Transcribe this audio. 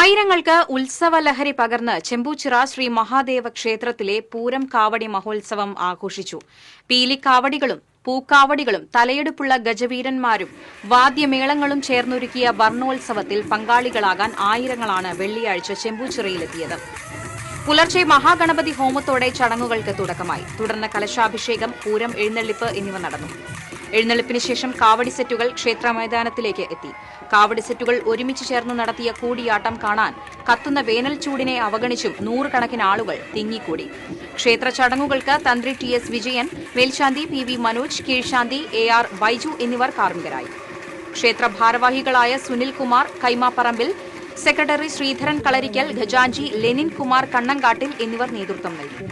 ആയിരങ്ങൾക്ക് ഉത്സവലഹരി പകർന്ന് ചെമ്പൂച്ചിറ ശ്രീ മഹാദേവ ക്ഷേത്രത്തിലെ പൂരം കാവടി മഹോത്സവം ആഘോഷിച്ചു. പീലിക്കാവടികളും പൂക്കാവടികളും തലയെടുപ്പുള്ള ഗജവീരന്മാരും വാദ്യമേളങ്ങളും ചേർന്നൊരുക്കിയ വർണോത്സവത്തിൽ പങ്കാളികളാകാൻ ആയിരങ്ങളാണ് വെള്ളിയാഴ്ച ചെമ്പൂച്ചിറയിലെത്തിയത്. പുലർച്ചെ മഹാഗണപതി ഹോമത്തോടെ ചടങ്ങുകൾക്ക് തുടക്കമായി. തുടർന്ന് കലശാഭിഷേകം പൂരം എഴുന്നള്ളിപ്പ് എന്നിവ നടന്നു. എഴുന്നള്ളിപ്പിന് ശേഷം കാവടി സെറ്റുകൾ ക്ഷേത്ര മൈതാനത്തിലേക്ക് എത്തി. കാവടി സെറ്റുകൾ ഒരുമിച്ച് ചേർന്ന് നടത്തിയ കൂടിയാട്ടം കാണാൻ കത്തുന്ന വേനൽ ചൂടിനെ അവഗണിച്ചും നൂറുകണക്കിന് ആളുകൾ തിങ്ങിക്കൂടി. ക്ഷേത്ര ചടങ്ങുകൾക്ക് തന്ത്രി ടി എസ് വിജയൻ മേൽശാന്തി പി വി മനോജ് കീഴ്ശാന്തി എ ആർ ബൈജു എന്നിവർ കാർമ്മികരായി. ക്ഷേത്ര ഭാരവാഹികളായ സുനിൽ കുമാർ കൈമാപ്പറമ്പിൽ സെക്രട്ടറി ശ്രീധരൻ കളരിക്കൽ ഖജാൻജി ലെനിൻ കുമാർ കണ്ണങ്കാട്ടിൽ എന്നിവർ നേതൃത്വം നൽകി.